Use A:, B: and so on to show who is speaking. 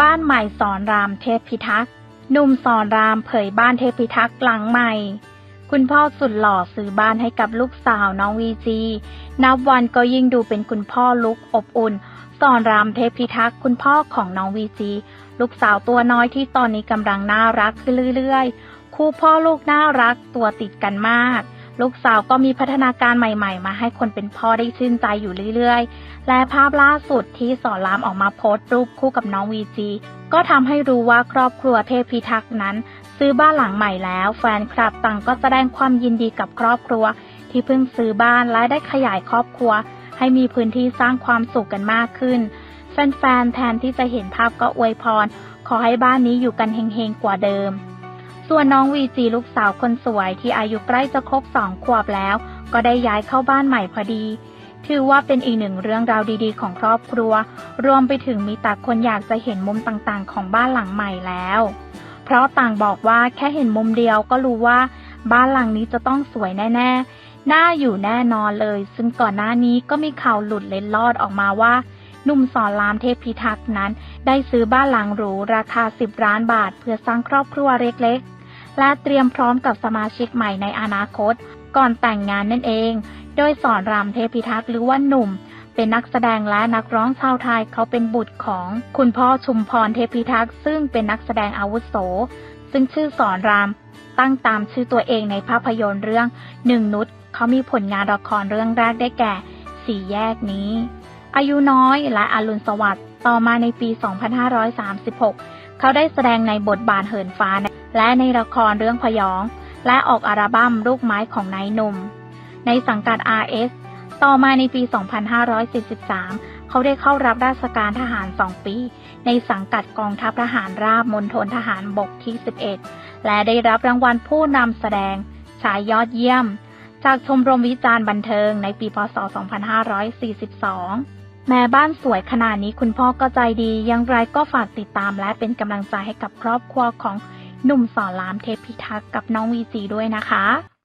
A: บ้านใหม่สอนรามเทพพิทักษ์หนุ่มสอนรามเผยบ้านเทพพิทักษ์หลังใหม่ คุณพ่อสุดหล่อซื้อบ้านให้กับลูกสาวน้องวีจี นับวันก็ยิ่งดูเป็นคุณพ่อลุกอบอุ่น สอนรามเทพพิทักษ์คุณพ่อของน้องวีจี ลูกสาวตัวน้อยที่ตอนนี้กำลังน่ารักขึ้นเรื่อยๆ คู่พ่อลูกน่ารักตัวติดกันมาก ลูกสาวก็มีพัฒนาการใหม่ๆ มาให้คนเป็นพ่อได้ชื่นใจอยู่เรื่อยๆ และภาพล่าสุดที่สอนรามออกมาโพสต์รูปคู่กับน้องวีจีก็ทำให้รู้ว่าครอบครัวเทพพิทักษ์นั้น ซื้อบ้านหลังใหม่แล้ว แฟนคลับต่างก็แสดงความยินดีกับครอบครัว ที่เพิ่งซื้อบ้านและได้ขยายครอบครัว ให้มีพื้นที่สร้างความสุขกันมากขึ้น แฟนๆแทนที่จะเห็นภาพก็อวยพร ขอให้บ้านนี้อยู่กันเฮงๆกว่าเดิม ส่วนน้องวีจีลูกสาวคนสวยที่อายุใกล้จะครบสองขวบแล้ว ก็ได้ย้ายเข้าบ้านใหม่พอดี ถือว่าเป็นอีกหนึ่งเรื่องราวดีๆ ของครอบครัว รวมไปถึงมีแต่คนอยากจะเห็นมุมต่างๆ ของบ้านหลังใหม่แล้ว เพราะต่างบอกว่าแค่เห็นมุมเดียวก็รู้ว่า บ้านหลังนี้จะต้องสวยแน่ๆ น่าอยู่แน่นอนเลย ซึ่งก่อนหน้านี้ก็มีข่าวหลุดเล็ดลอดออกมาว่าหนุ่มสอนรามเทพพิทักษ์นั้น ได้ซื้อบ้านหลังหรูราคา 10 ล้านบาท เพื่อสร้างครอบครัวเล็กๆ และเตรียมพร้อมกับสมาชิกใหม่ในอนาคต ก่อนแต่งงานนั่นเอง โดยสอนรามเทพิทักษ์หรือว่าหนุ่ม เป็นนักแสดงและนักร้องชาวไทยเขาเป็นบุตรของ คุณพ่อชุมพรเทพพิทักษ์ซึ่งเป็นนักแสดงอาวุโส ซึ่งชื่อสอนรามตั้งตามชื่อตัวเองในภาพยนตร์เรื่องหนึ่งนุชเขามีผลงานละครเรื่องแรกได้แก่สี่แยกนี้ อายุน้อยและอรุณสวัสดิ์ต่อมาในปี 2536 เขาได้แสดงในบทบาทเหินฟ้า และในละครเรื่องพยอง และออกอัลบั้มลูกไม้ของนายหนุ่ม ในสังกัด RS ต่อมาในปี 2543 เขาได้เข้ารับราชการทหาร 2 ปี ในสังกัดกองทัพทหารราบมณฑลทหารบกที่ 11 และได้รับรางวัลผู้นำแสดงชายยอดเยี่ยม จากชมรมวิจารณ์บันเทิงในปี พศ 2542 แม้บ้านสวยขนาดนี้คุณพ่อก็ใจดี ยังไรก็ฝากติดตามและเป็นกำลังใจให้กับครอบครัวของหนุ่มสอนรามเทพพิทักษ์กับน้องวีจีด้วยนะคะ